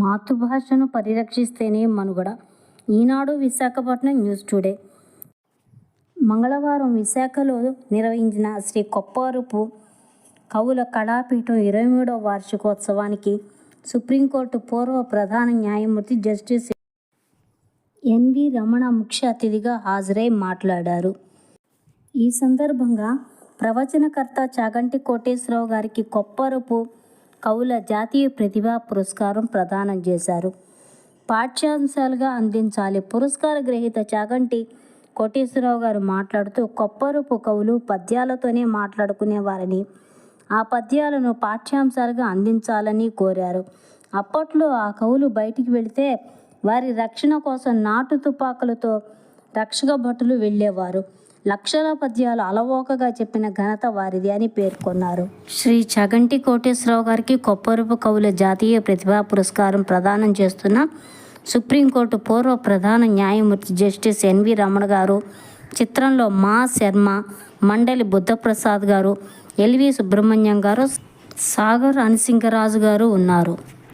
మాతృభాషను పరిరక్షిస్తేనే మనుగడ. Eenadu Visakhapatnam news today. మంగళవారం విశాఖలో నిర్వహించిన శ్రీ కొప్పారపు కవుల కళాపీఠం ఇరవై మూడవ వార్షికోత్సవానికి సుప్రీంకోర్టు పూర్వ ప్రధాన న్యాయమూర్తి జస్టిస్ ఎన్వి రమణ ముఖ్య అతిథిగా హాజరై మాట్లాడారు. ఈ సందర్భంగా ప్రవచనకర్త చాగంటి కోటేశ్వరరావు గారికి కొప్పరపు కవుల జాతీయ ప్రతిభా పురస్కారం ప్రదానం చేశారు. పాఠ్యాంశాలుగా అందించాలి. పురస్కార గ్రహీత చాగంటి కోటేశ్వరరావు గారు మాట్లాడుతూ కొప్పరూపు కవులు పద్యాలతోనే మాట్లాడుకునేవారని ఆ పద్యాలను పాఠ్యాంశాలుగా అందించాలని కోరారు. అప్పట్లో ఆ కవులు బయటికి వెళితే వారి రక్షణ కోసం నాటు తుపాకులతో రక్షక భటులు వెళ్ళేవారు. లక్షల పద్యాలు అలవోకగా చెప్పిన ఘనత వారిది అని పేర్కొన్నారు. శ్రీ చగంటి కోటేశ్వరరావు గారికి కొప్పరుపు కవుల జాతీయ ప్రతిభా పురస్కారం ప్రదానం చేస్తున్న సుప్రీంకోర్టు పూర్వ ప్రధాన న్యాయమూర్తి జస్టిస్ ఎన్వి రమణ గారు చిత్రంలో మా శర్మ మండలి బుద్ధప్రసాద్ గారు ఎల్వి సుబ్రహ్మణ్యం గారు సాగర్ అనిసింగరాజు గారు ఉన్నారు.